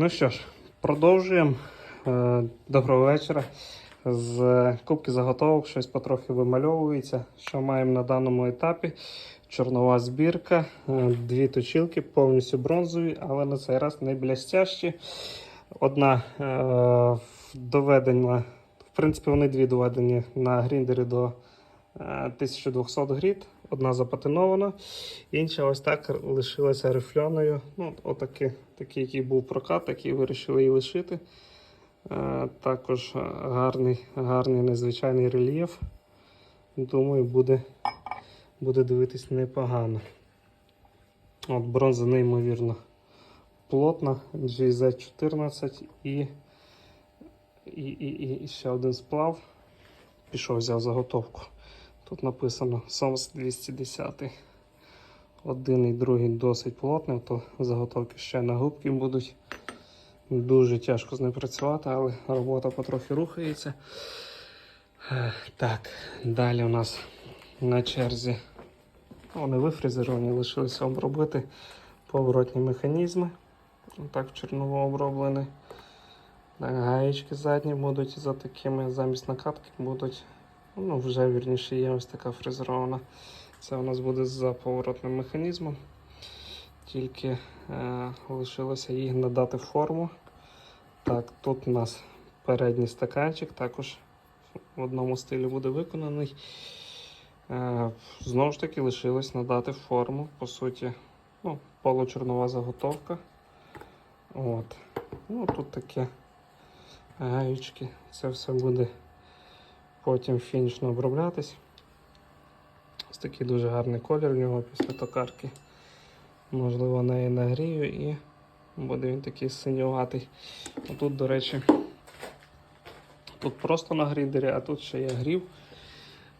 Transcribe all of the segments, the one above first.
Ну що ж, продовжуємо. Е, Доброго вечора. З кубки заготовок щось потрохи вимальовується. Що маємо на даному етапі? Чорнова збірка, е, дві точілки, повністю бронзові, але на цей раз не блястящі. Одна е, доведена, в принципі, вони дві доведені на гріндері до 1200 грід. Одна запатинована, інша ось так лишилася рифльоною. Ну, отакий, такий, який був прокат, такий вирішили її лишити. Е, також гарний, гарний незвичайний рельєф. Думаю, буде, буде дивитись непогано. От Бронза неймовірно плотна, GZ14 і, і, і, і ще один сплав. Пішов, взяв заготовку. Тут написано Сомс 210. Один і другий досить плотний, то заготовки ще на губки будуть. Дуже тяжко з ним працювати, але робота потрохи рухається. Так, далі у нас на черзі. Вони вифрезеровані, лишилося обробити поворотні механізми. Так, в чорново оброблені. Гаєчки задні будуть за такими, замість накатки будуть. Ну, вже вірніше є ось така фрезерована. Це у нас буде за поворотним механізмом. Тільки е, лишилося їх надати форму. Так, тут у нас передній стаканчик, також в одному стилі буде виконаний. Е, знову ж таки, лишилось надати форму, по суті, ну, получорнова заготовка. От. Ну, тут таке гаючки. Це все буде потім фінішно оброблятись. Ось такий дуже гарний колір в нього після токарки. Можливо, неї нагрію і буде він такий синюватий. Тут, до речі, тут просто на гріндері, а тут ще є грів,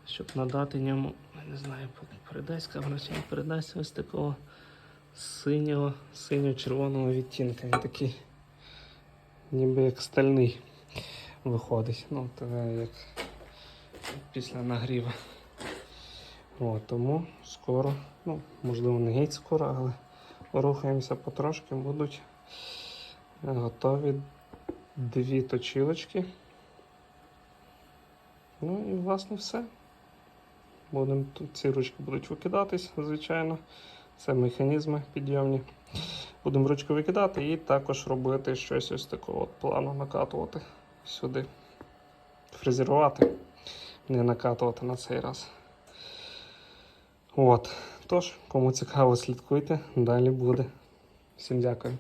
щоб надати ньому, я не знаю, передасть камера чи не передасть ось такого синього, синьо-червоного відтінка. Він такий ніби як стальний виходить. Ну, то як після нагріва. От, тому скоро, ну, можливо, не геть скоро, але рухаємося потрошки, будуть е, готові дві точілочки. Ну і власне все. Будемо тут ці ручки будуть викидатись, звичайно. Це механізми підйомні. Будемо ручку викидати і також робити щось ось такого от плану накатувати сюди. Фрезерувати, не накатувати на цей раз. От. Тож, кому цікаво, слідкуйте, далі буде. Всім дякую.